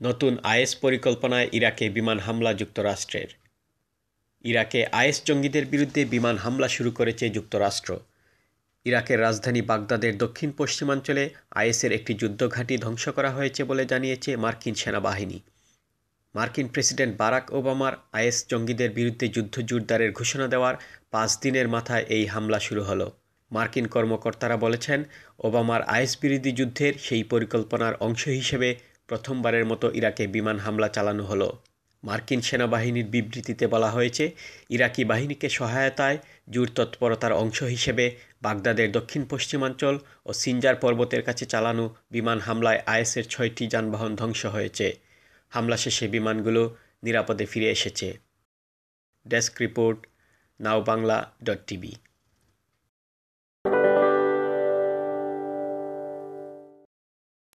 নতুন আইএস পরিকল্পনায় ইরাকে বিমান হামলা যুক্তরাষ্ট্রের। ইরাকে আইএস জঙ্গিদের বিরুদ্ধে বিমান হামলা শুরু করেছে যুক্তরাষ্ট্র। ইরাকের রাজধানী বাগদাদের দক্ষিণ পশ্চিমাঞ্চলে আইএসের একটি যুদ্ধঘাঁটি ধ্বংস করা হয়েছে বলে জানিয়েছে মার্কিন সেনাবাহিনী। মার্কিন প্রেসিডেন্ট বারাক ওবামার আইএস জঙ্গিদের বিরুদ্ধে যুদ্ধ জোরদারের ঘোষণা দেওয়ার পাঁচ দিনের মাথায় এই হামলা শুরু হলো। মার্কিন কর্মকর্তারা বলেছেন, ওবামার আইএস বিরোধী যুদ্ধের সেই পরিকল্পনার অংশ হিসেবে প্রথমবারের মতো ইরাকে বিমান হামলা চালানো হলো। মার্কিন সেনাবাহিনীর বিবৃতিতে বলা হয়েছে, ইরাকি বাহিনীকে সহায়তায় জোর তৎপরতার অংশ হিসেবে বাগদাদের দক্ষিণ পশ্চিমাঞ্চল ও সিনজার পর্বতের কাছে চালানো বিমান হামলায় আইএসের ছয়টি যানবাহন ধ্বংস হয়েছে। হামলা শেষে বিমানগুলো নিরাপদে ফিরে এসেছে। Desk report, now Bangla dot TV.